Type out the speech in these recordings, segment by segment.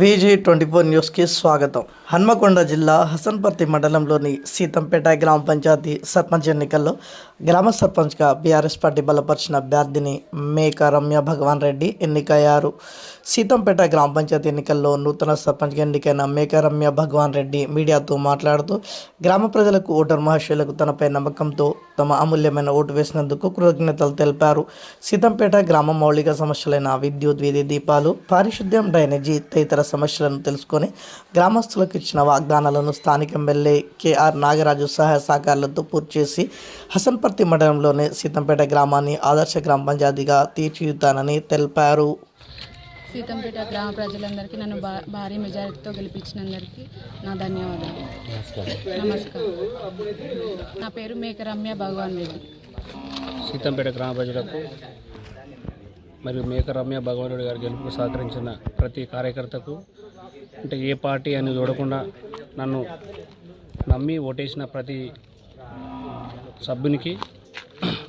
విజీ twenty four న్యూస్కి స్వాగతం. హన్మకొండ జిల్లా హసన్పర్తి మండలంలోని సీతంపేట గ్రామ పంచాయతీ సర్పంచ్ ఎన్నికల్లో గ్రామ సర్పంచ్గా బీఆర్ఎస్ పార్టీ బలపరిచిన అభ్యర్థిని మేక రమ్య భగవాన్ రెడ్డి ఎన్నికయ్యారు. సీతంపేట గ్రామ పంచాయతీ ఎన్నికల్లో నూతన సర్పంచ్గా ఎన్నికైన మేక రమ్య భగవాన్ రెడ్డి మీడియాతో మాట్లాడుతూ గ్రామ ప్రజలకు ఓటర్ మహర్షులకు తనపై నమ్మకంతో తమ అమూల్యమైన ఓటు వేసినందుకు కృతజ్ఞతలు తెలిపారు. సీతంపేట గ్రామ మౌలిక సమస్యలైన విద్యుత్ వీధి దీపాలు పారిశుద్ధ్యం డ్రైనేజీ తదితర సమస్యలను తెలుసుకొని గ్రామస్తులకు ఇచ్చిన వాగ్దానాలను స్థానిక ఎమ్మెల్యే కేఆర్ నాగరాజు సహాయ సహకారాలతో పూర్తి చేసి హసన్పర్తి మండలంలోని సీతంపేట గ్రామాన్ని ఆదర్శ గ్రామ పంచాయతీగా తీర్చిదిద్దానని తెలిపారు. సీతంపేట గ్రామ ప్రజలందరికీ నన్ను భా భారీ మెజారిటీతో గెలిపించినందరికీ నా ధన్యవాదాలు. నమస్కారం. నా పేరు మేక రమ్య భగవాన్ రెడ్డి. సీతంపేట గ్రామ ప్రజలకు మరియు మేక రమ్య భగవానుడు గారి గెలుపుకు సహకరించిన ప్రతి కార్యకర్తకు అంటే ఏ పార్టీ అని చూడకుండా నన్ను నమ్మి ఓటేసిన ప్రతి సభ్యునికి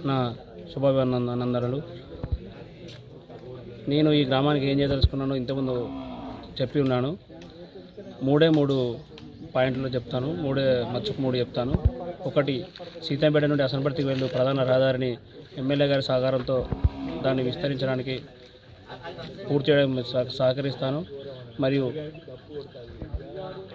నా శుభాభినందనలు. నేను ఈ గ్రామానికి ఏం చేయదలుచుకున్నానో ఇంతకుముందు చెప్పి ఉన్నాను. మూడే మూడు పాయింట్లు చెప్తాను. మూడే మచ్చుకు మూడు చెప్తాను. ఒకటి సీతంపేట నుండి అసనపర్తికి వెళ్ళు ప్రధాన రహదారిని ఎమ్మెల్యే గారి సహకారంతో దాన్ని విస్తరించడానికి పూర్తి చేయడం సహ- సహకరిస్తాను. మరియు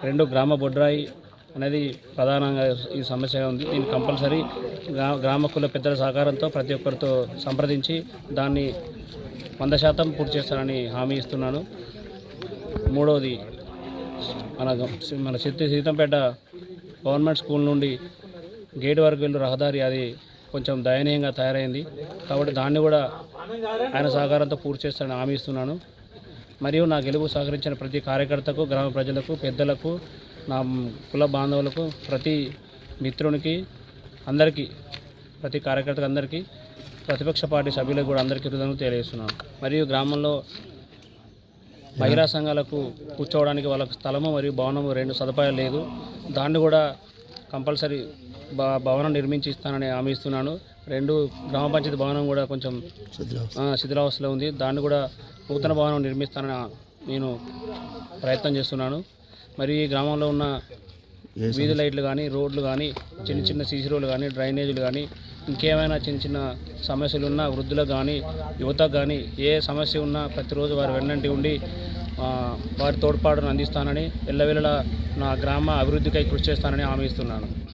రెండు గ్రామ బొడ్రాయి అనేది ప్రధానంగా ఈ సమస్యగా ఉంది. దీన్ని కంపల్సరీ గ్రా గ్రామ కుల పెద్దల సహకారంతో ప్రతి ఒక్కరితో సంప్రదించి దాన్ని వంద శాతం పూర్తి చేస్తానని హామీ ఇస్తున్నాను. మూడవది మన మన సిద్ధి సీతంపేట గవర్నమెంట్ స్కూల్ నుండి గేట్ వరకు వెళ్ళి రహదారి అది కొంచెం దయనీయంగా తయారైంది. కాబట్టి దాన్ని కూడా ఆయన సహకారంతో పూర్తి చేస్తానని హామీ ఇస్తున్నాను. మరియు నా గెలుపు సహకరించిన ప్రతి కార్యకర్తకు గ్రామ ప్రజలకు పెద్దలకు నా కుల బాంధవులకు ప్రతి మిత్రునికి అందరికీ ప్రతి కార్యకర్తకు అందరికీ ప్రతిపక్ష పార్టీ సభ్యులకు కూడా అందరికీ కృతజ్ఞతలు తెలియజేస్తున్నాను. మరియు గ్రామంలో మహిళా సంఘాలకు కూర్చోవడానికి వాళ్ళకు స్థలము మరియు భవనము రెండు సదుపాయాలు లేదు. దాన్ని కూడా కంపల్సరీ భవనం నిర్మించి ఇస్తానని హామీ ఇస్తున్నాను. రెండు గ్రామ పంచాయతీ భవనం కూడా కొంచెం శిథిలావస్థలో ఉంది. దాన్ని కూడా నూతన భవనం నిర్మిస్తానని నేను ప్రయత్నం చేస్తున్నాను. మరియు ఈ గ్రామంలో ఉన్న వీధి లైట్లు కానీ రోడ్లు కానీ చిన్న చిన్న సీసీ రోడ్లు కానీ డ్రైనేజీలు కానీ ఇంకేమైనా చిన్న చిన్న సమస్యలు ఉన్నా వృద్ధులకు కానీ యువతకు కానీ ఏ సమస్య ఉన్నా ప్రతిరోజు వారి వెన్నంటి ఉండి వారి తోడ్పాటును అందిస్తానని ఎల్లవేళలా నా గ్రామ అభివృద్ధికై కృషి చేస్తానని హామీ ఇస్తున్నాను.